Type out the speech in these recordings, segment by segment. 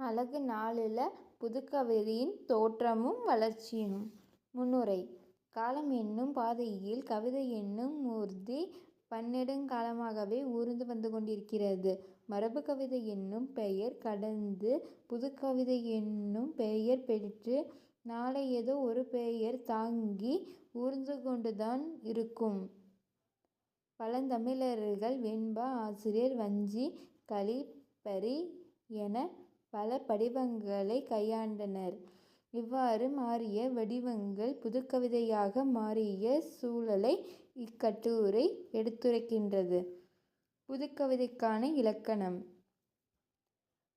அழகு நாளில் புதுக்கவிதையின் தோற்றமும் வளர்ச்சியும் முன்னுரை காலம் என்னும் பாதையில் கவிதை என்னும் ஊர்தி பன்னெடுங் காலமாகவே ஊர்ந்து வந்து கொண்டிருக்கிறது. மரபு கவிதை என்னும் பெயர் கடந்து புதுக்கவிதை என்னும் பெயர் பெற்று நாளை ஏதோ ஒரு பெயர் தாங்கி ஊர்ந்து கொண்டுதான் இருக்கும். பழந்தமிழர்கள் வெண்பா ஆசிரியர் வஞ்சி கலிப்பறி என பல படிவங்களை கையாண்டனர். இவ்வாறு மாறிய வடிவங்கள் புதுக்கவிதையாக மாறிய சூழலை இக்கட்டுரை எடுத்துரைக்கின்றது. புதுக்கவிதைக்கான இலக்கணம்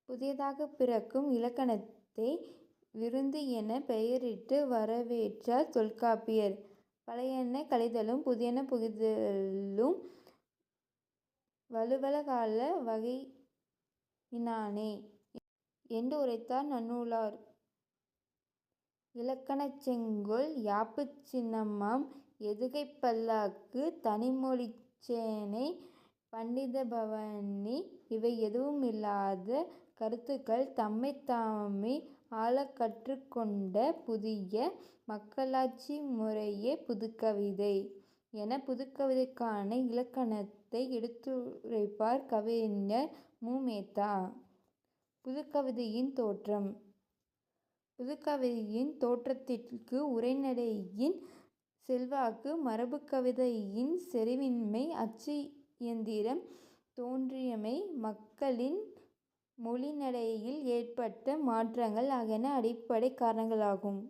புதியதாக பிறக்கும் இலக்கணத்தை விருந்து என பெயரிட்டு வரவேற்றார் தொல்காப்பியர். பழையன கழிதலும் புதியன புகுதலும் வலுவல கால வகையினானே என்று உரைத்தார் நன்னூலார். இலக்கணச் செங்கோல் யாப்புச் சின்னமாம் எதுகைப் பல்லாக்கு தனிமொழிச் சேனை பண்டிதபவனி இவை எதுவுமில்லாத கருத்துக்கள் தம்மைத் தாமே ஆளக் கற்றுக் கொண்ட புதிய மக்களாட்சி முறையே புதுக்கவிதை என புதுக்கவிதைக்கான இலக்கணத்தை எடுத்துரைப்பார் கவிஞர் மு. மேத்தா. புதுக்கவிதையின் தோற்றம் புதுக்கவிதையின் தோற்றத்திற்கு உரைநடையின் செல்வாக்கு மரபு கவிதையின் செறிவின்மை அச்சு இயந்திரம் தோன்றியமை மக்களின் மொழி நடையில் ஏற்பட்ட மாற்றங்கள் ஆகியன அடிப்படை காரணங்களாகும்.